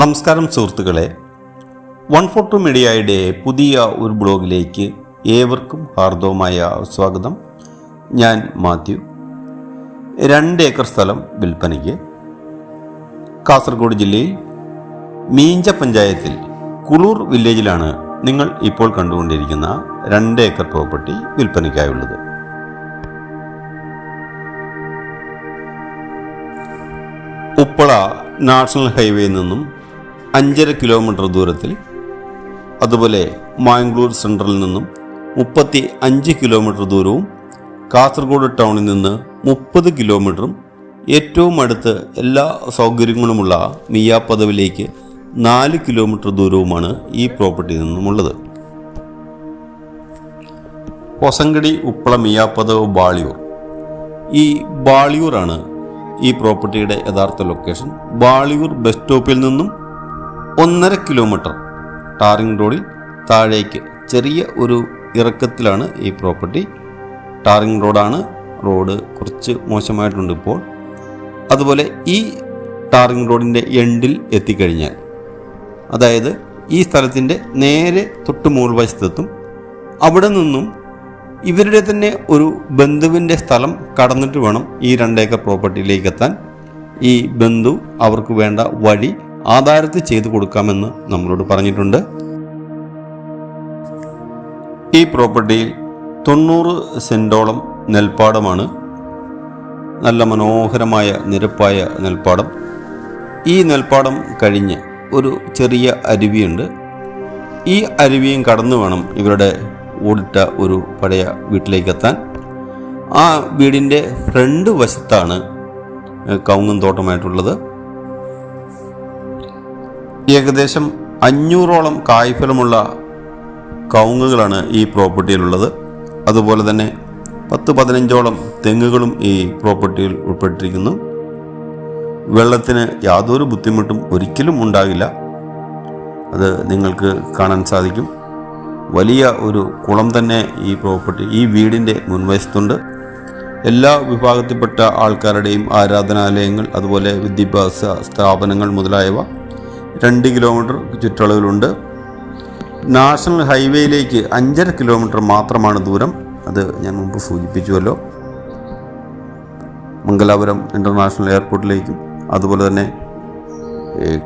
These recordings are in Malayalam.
നമസ്കാരം സുഹൃത്തുക്കളെ. വൺ ഫോർ ടു മീഡിയയുടെ പുതിയ ഒരു ബ്ലോഗിലേക്ക് ഏവർക്കും ഹാർദവമായ സ്വാഗതം. ഞാൻ മാത്യു. രണ്ട് ഏക്കർ സ്ഥലം വിൽപ്പനയ്ക്ക്. കാസർഗോഡ് ജില്ലയിൽ മീഞ്ച പഞ്ചായത്തിൽ കുളൂർ വില്ലേജിലാണ് നിങ്ങൾ ഇപ്പോൾ കണ്ടുകൊണ്ടിരിക്കുന്ന രണ്ട് ഏക്കർ പ്രോപ്പർട്ടി വിൽപ്പനയ്ക്കായുള്ളത്. ഉപ്പള നാഷണൽ ഹൈവേയിൽ നിന്നും അഞ്ചര കിലോമീറ്റർ ദൂരത്തിൽ അതുപോലെ മാംഗ്ലൂർ സെൻട്രലിൽ നിന്നും മുപ്പത്തി അഞ്ച് കിലോമീറ്റർ ദൂരവും കാസർഗോഡ് ടൗണിൽ നിന്ന് മുപ്പത് കിലോമീറ്ററും ഏറ്റവും അടുത്ത് എല്ലാ സൗകര്യങ്ങളുമുള്ള മിയാപ്പദവിലേക്ക് നാല് കിലോമീറ്റർ ദൂരവുമാണ് ഈ പ്രോപ്പർട്ടിയിൽ നിന്നുമുള്ളത്. പൊസങ്കടി ഉപ്പള മിയാപ്പദവ് ബാളിയൂർ. ഈ ബാളിയൂറാണ് ഈ പ്രോപ്പർട്ടിയുടെ യഥാർത്ഥ ലൊക്കേഷൻ. ബാളിയൂർ ബസ് സ്റ്റോപ്പിൽ നിന്നും ഒന്നര കിലോമീറ്റർ. ടാറിംഗ് റോഡിൽ താഴേക്ക് ചെറിയ ഒരു ഇറക്കത്തിലാണ് ഈ പ്രോപ്പർട്ടി. ടാറിംഗ് റോഡാണ്. റോഡ് കുറച്ച് മോശമായിട്ടുണ്ട് ഇപ്പോൾ. അതുപോലെ ഈ ടാറിംഗ് റോഡിന്റെ എൻഡിൽ എത്തിക്കഴിഞ്ഞാൽ അതായത് ഈ സ്ഥലത്തിന്റെ നേരെ തൊട്ട് മുകൾ വശത്തെത്തും. അവിടെ നിന്നും ഇവരുടെ തന്നെ ഒരു ബന്ധുവിന്റെ സ്ഥലം കടന്നിട്ട് വേണം ഈ രണ്ടേക്കർ പ്രോപ്പർട്ടിയിലേക്ക് എത്താൻ. ഈ ബന്ധു അവർക്ക് വേണ്ട വഴി ആധാരത്തിൽ ചെയ്തു കൊടുക്കാമെന്ന് നമ്മളോട് പറഞ്ഞിട്ടുണ്ട്. ഈ പ്രോപ്പർട്ടിയിൽ തൊണ്ണൂറ് സെന്റോളം നെൽപ്പാടമാണ്. നല്ല മനോഹരമായ നിരപ്പായ നെൽപ്പാടം. ഈ നെൽപ്പാടം കഴിഞ്ഞ് ഒരു ചെറിയ അരുവിയുണ്ട്. ഈ അരുവിയും കടന്നു വേണം ഇവരുടെ ഓടിട്ട ഒരു പഴയ വീട്ടിലേക്ക് എത്താൻ ആ വീടിന്റെ ഫ്രണ്ട് വശത്താണ് കവുങ്ങും തോട്ടമായിട്ടുള്ളത്. ഏകദേശം അഞ്ഞൂറോളം കായ്ഫലമുള്ള കൗങ്ങുകളാണ് ഈ പ്രോപ്പർട്ടിയിലുള്ളത്. അതുപോലെ തന്നെ പത്ത് പതിനഞ്ചോളം തെങ്ങുകളും ഈ പ്രോപ്പർട്ടിയിൽ ഉൾപ്പെട്ടിരിക്കുന്നു. വെള്ളത്തിന് യാതൊരു ബുദ്ധിമുട്ടും ഒരിക്കലും ഉണ്ടാകില്ല. അത് നിങ്ങൾക്ക് കാണാൻ സാധിക്കും. വലിയ ഒരു കുളം തന്നെ ഈ പ്രോപ്പർട്ടി ഈ വീടിന്റെ മുൻവശത്തുണ്ട്. എല്ലാ വിഭാഗത്തിൽപ്പെട്ട ആൾക്കാരുടെയും ആരാധനാലയങ്ങൾ അതുപോലെ വിദ്യാഭ്യാസ സ്ഥാപനങ്ങൾ മുതലായവ രണ്ട് കിലോമീറ്റർ ചുറ്റളവിലുണ്ട്. നാഷണൽ ഹൈവേയിലേക്ക് അഞ്ചര കിലോമീറ്റർ മാത്രമാണ് ദൂരം. അത് ഞാൻ മുമ്പ് സൂചിപ്പിച്ചുവല്ലോ. മംഗലാപുരം ഇന്റർനാഷണൽ എയർപോർട്ടിലേക്കും അതുപോലെ തന്നെ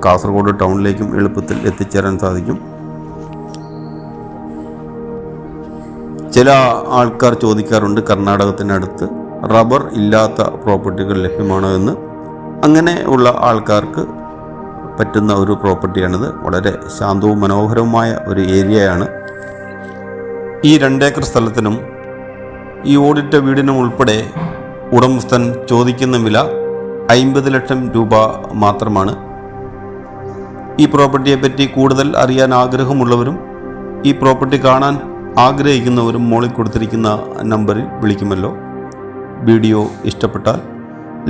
കാസർഗോഡ് ടൗണിലേക്കും എളുപ്പത്തിൽ എത്തിച്ചേരാൻ സാധിക്കും. ചില ആൾക്കാർ ചോദിക്കാറുണ്ട് കർണാടകത്തിനടുത്ത് റബ്ബർ ഇല്ലാത്ത പ്രോപ്പർട്ടികൾ ലഭ്യമാണോ? എന്ന്. അങ്ങനെ ഉള്ള ആൾക്കാർക്ക് പറ്റുന്ന ഒരു പ്രോപ്പർട്ടിയാണിത്. വളരെ ശാന്തവും മനോഹരവുമായ ഒരു ഏരിയയാണ്. ഈ രണ്ടേക്കർ സ്ഥലത്തിനും ഈ ഓടിട്ട വീടിനും ഉൾപ്പെടെ ഉടമസ്ഥൻ ചോദിക്കുന്ന വില അമ്പത് ലക്ഷം രൂപ മാത്രമാണ്. ഈ പ്രോപ്പർട്ടിയെ പറ്റി കൂടുതൽ അറിയാൻ ആഗ്രഹമുള്ളവരും ഈ പ്രോപ്പർട്ടി കാണാൻ ആഗ്രഹിക്കുന്നവരും മോളിൽ കൊടുത്തിരിക്കുന്ന നമ്പറിൽ വിളിക്കുമല്ലോ. വീഡിയോ ഇഷ്ടപ്പെട്ടാൽ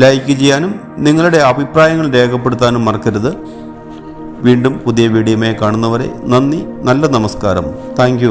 ലൈക്ക് ചെയ്യാനും നിങ്ങളുടെ അഭിപ്രായങ്ങൾ രേഖപ്പെടുത്താനും മറക്കരുത്. വീണ്ടും പുതിയ വീഡിയോമേ കാണുന്നവരെ നന്ദി നല്ല നമസ്കാരം. താങ്ക്